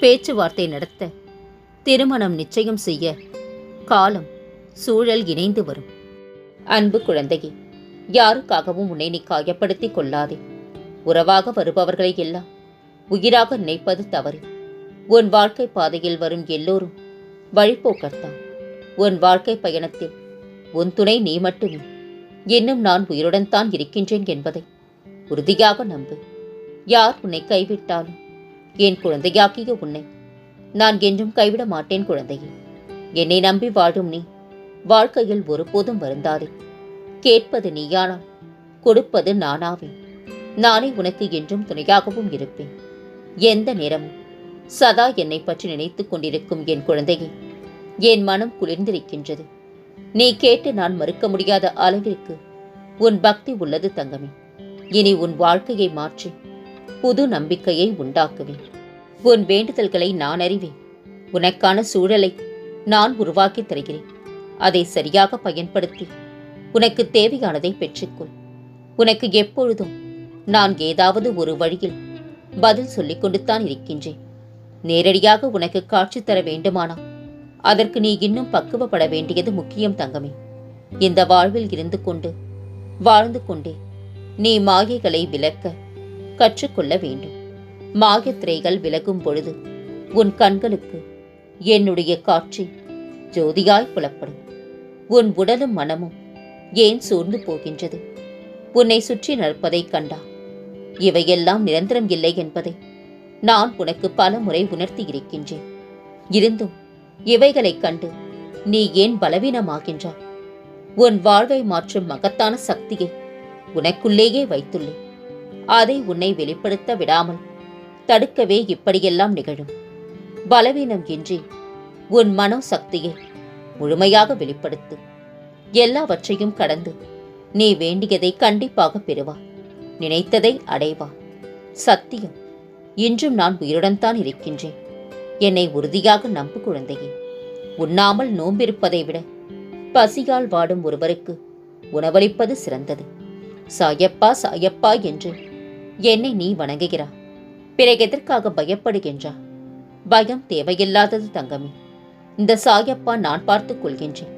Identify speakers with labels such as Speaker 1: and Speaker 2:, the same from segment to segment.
Speaker 1: பேச்சுவார்த்தை நடத்த திருமணம் நிச்சயம் செய்ய காலம் சூழல் இணைந்து வரும். அன்பு குழந்தையே யாருக்காகவும் உன்னை நீ காயப்படுத்திக் கொள்ளாதே. உறவாக வருபவர்களை எல்லாம் உயிராக நினைப்பது தவறு. உன் வாழ்க்கை பாதையில் வரும் எல்லோரும் வழிபோக்கர்தான். உன் வாழ்க்கை பயணத்தில் உன் துணை நீ மட்டுமே. இன்னும் நான் உயிருடன் தான் இருக்கின்றேன் என்பதை உறுதியாக நம்பு. யார் உன்னை கைவிட்டாலும் என் குழந்தையாக்கிய உன்னை. நான் என்றும் கைவிட மாட்டேன் குழந்தையே. என்னை நம்பி வாழும் நீ வாழ்க்கையில் ஒருபோதும் வருந்தாதே. கேட்பது நீயானால் கொடுப்பது நானாவேன் நானே உனக்கு என்றும் துணையாகவும் இருப்பேன். எந்த நேரமும் சதா என்னை பற்றி நினைத்துக் கொண்டிருக்கும் என் குழந்தையே என் மனம் குளிர்ந்திருக்கின்றது. நீ கேட்டு நான் மறுக்க முடியாத அளவிற்கு உன் பக்தி உள்ளது தங்கமே. இனி உன் வாழ்க்கையை மாற்றி. புது நம்பிக்கையை உண்டாக்குவேன். உன் வேண்டுதல்களை நான் அறிவேன். உனக்கான சூழலை நான் உருவாக்கி தருகிறேன். அதை சரியாக பயன்படுத்தி உனக்கு தேவையானதை பெற்றுக்கொள். உனக்கு எப்பொழுதும் நான் ஏதாவது ஒரு வழியில் பதில் சொல்லிக் கொண்டுத்தான் இருக்கின்றேன். நேரடியாக உனக்கு காட்சி தர வேண்டுமானா? அதற்கு நீ இன்னும் பக்குவப்பட வேண்டியது முக்கியம் தங்கமே. இந்த வாழ்வில் இருந்து கொண்டு வாழ்ந்து கொண்டே நீ மாயைகளை விலக்க கற்றுக்கொள்ள வேண்டும். மாயத்திரைகள் விலகும் பொழுது உன் கண்களுக்கு என்னுடைய காட்சி ஜோதியாய் புலப்படும். உன் உடலும் மனமும் ஏன் சோர்ந்து போகின்றது? உன்னை சுற்றி நடப்பதைக் கண்டா? இவையெல்லாம் நிரந்தரம் இல்லை என்பதை நான் உனக்கு பல முறை உணர்த்தி இருக்கின்றேன். இருந்தும் இவைகளைக் கண்டு நீ ஏன் பலவீனமாகின்றாய்? உன் வாழ்வை மாற்றும் மகத்தான சக்தியை உனக்குள்ளேயே வைத்துள்ளேன். அதை உன்னை வெளிப்படுத்த விடாமல் தடுக்கவே இப்படியெல்லாம் நிகழும். பலவீனம் இன்றி உன் மனோ சக்தியை முழுமையாக வெளிப்படுத்து. எல்லாவற்றையும் கடந்து நீ வேண்டியதை கண்டிப்பாக பெறுவா. நினைத்ததை அடைவா. சத்தியம் இன்றும் நான் உயிருடன் தான் இருக்கின்றேன். என்னை உறுதியாக நம்பு குழந்தையே. உண்ணாமல் நோம்பிருப்பதை விட பசியால் வாடும் ஒருவருக்கு உணவளிப்பது சிறந்தது. சாயப்பா சாயப்பா என்று என்னை நீ வணங்குகிறாய். பிறகு எதற்காக பயப்படுகின்றா பயம் தேவையில்லாதது தங்கமே. இந்த சாயப்பா நான் பார்த்துக் கொள்கின்றேன்.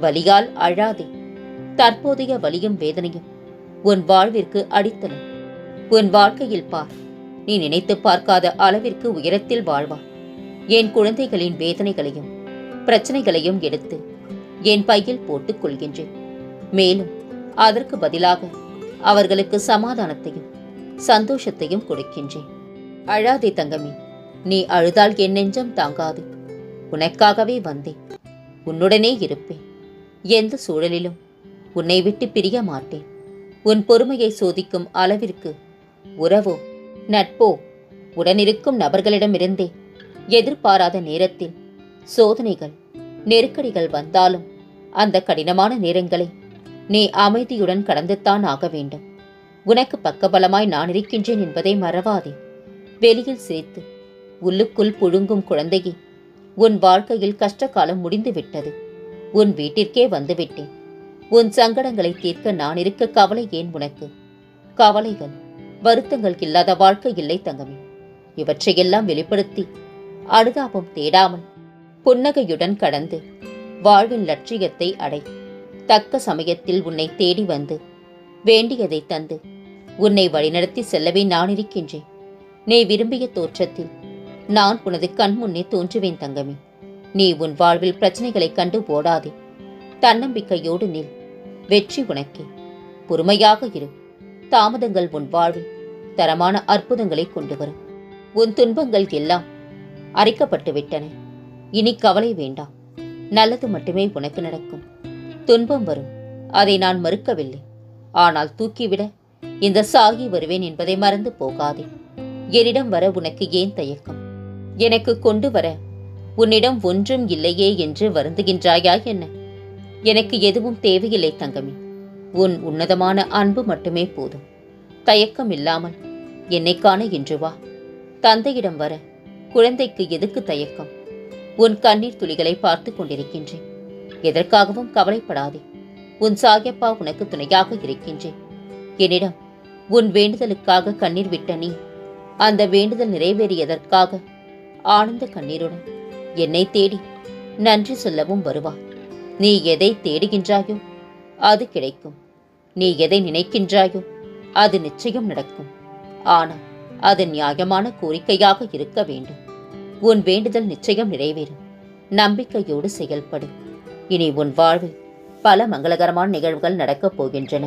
Speaker 1: வலியால் அழாதே. தற்போதைய வலியும் வேதனையும் உன் வாழ்விற்கு அடித்தளம் உன் வாழ்க்கையில் பார். நீ நினைத்து பார்க்காத அளவிற்கு உயரத்தில் வாழ்வா. என் குழந்தைகளின் வேதனைகளையும் பிரச்சனைகளையும் எடுத்து என் பையில் போட்டுக் கொள்கின்றேன். மேலும் அதற்கு பதிலாக அவர்களுக்கு சமாதானத்தையும் சந்தோஷத்தையும் கொடுக்கின்றேன். அழாதே தங்கமே நீ அழுதால் என் நெஞ்சம் தாங்காது. உனக்காகவே வந்தேன். உன்னுடனே இருப்பேன். எந்த சூழலிலும் உன்னை விட்டு பிரிய மாட்டேன். உன் பொறுமையை சோதிக்கும் அளவிற்கு உறவோ நட்போ உடனிருக்கும் நபர்களிடமிருந்தே எதிர்பாராத நேரத்தில் சோதனைகள் நெருக்கடிகள் வந்தாலும் அந்த கடினமான நேரங்களை நீ அமைதியுடன் கடந்துத்தான் ஆக வேண்டும். உனக்கு பக்கபலமாய் நான் இருக்கின்றேன் என்பதை மறவாதே. வெளியில் சிரித்து உள்ளுக்குள் புழுங்கும் குழந்தையே உன் வாழ்க்கையில் கஷ்டகாலம் முடிந்துவிட்டது. உன் வீட்டிற்கே வந்துவிட்டேன். உன் சங்கடங்களை தீர்க்க நான் இருக்க கவலை ஏன் உனக்கு? கவலைகள் வருத்தங்கள் இல்லாத வாழ்க்கை இல்லை தங்கமே. இவற்றையெல்லாம் வெளிப்படுத்தி அனுதாபம் தேடாமல் புன்னகையுடன் கடந்து வாழ்வின் லட்சியத்தை அடை தக்க சமயத்தில் உன்னை தேடி வந்து வேண்டியதை தந்து உன்னை வழிநடத்தி செல்லவே நான் இருக்கின்றேன். நீ விரும்பிய தோற்றத்தில் நான் உனது கண் முன்னே தோன்றுவேன் தங்கமே. நீ உன் வாழ்வில் பிரச்சனைகளைக் கண்டு ஓடாதே. தன்னம்பிக்கையோடு நில். வெற்றி உனக்கே. பொறுமையாக இரு. தாமதங்கள் உன் வாழ்வில் தரமான அற்புதங்களை கொண்டு வரும் உன் துன்பங்கள் எல்லாம் அரைக்கப்பட்டு விட்டன இனி கவலை வேண்டாம். நல்லது மட்டுமே உனக்கு நடக்கும். துன்பம் வரும். அதை நான் மறுக்கவில்லை. ஆனால் தூக்கிவிட இந்த சாகி வருவேன் என்பதை மறந்து போகாதே. என்னிடம் வர உனக்கு ஏன் தயக்கம்? எனக்கு கொண்டு வர. உன்னிடம் ஒன்றும் இல்லையே என்று வருந்துகின்றாயா என்ன? எனக்கு எதுவும் தேவையில்லை தங்கமே. உன் உன்னதமான அன்பு மட்டுமே போதும். தயக்கம் இல்லாமல் என்னை காண இன்று வா. தந்தையிடம் வர. குழந்தைக்கு எதுக்கு தயக்கம்? உன் கண்ணீர் துளிகளை பார்த்து கொண்டிருக்கின்றேன். எதற்காகவும் கவலைப்படாதே. உன் சாயப்பா உனக்கு துணையாக இருக்கின்றேன். என்னிடம் உன் வேண்டுதலுக்காக கண்ணீர் விட்ட நீ அந்த வேண்டுதல் நிறைவேறியதற்காக ஆனந்த கண்ணீருடன் என்னை தேடி நன்றி சொல்லவும் வருவா. நீ எதை தேடுகின்றாயோ அது கிடைக்கும். நீ எதை நினைக்கின்றாயோ அது நிச்சயம் நடக்கும். ஆனால் அது நியாயமான கோரிக்கையாக இருக்க வேண்டும். உன் வேண்டுதல் நிச்சயம் நிறைவேறும். நம்பிக்கையோடு செயல்படு. இனி உன் வாழ்வில் பல மங்களகரமான நிகழ்வுகள் நடக்கப் போகின்றன.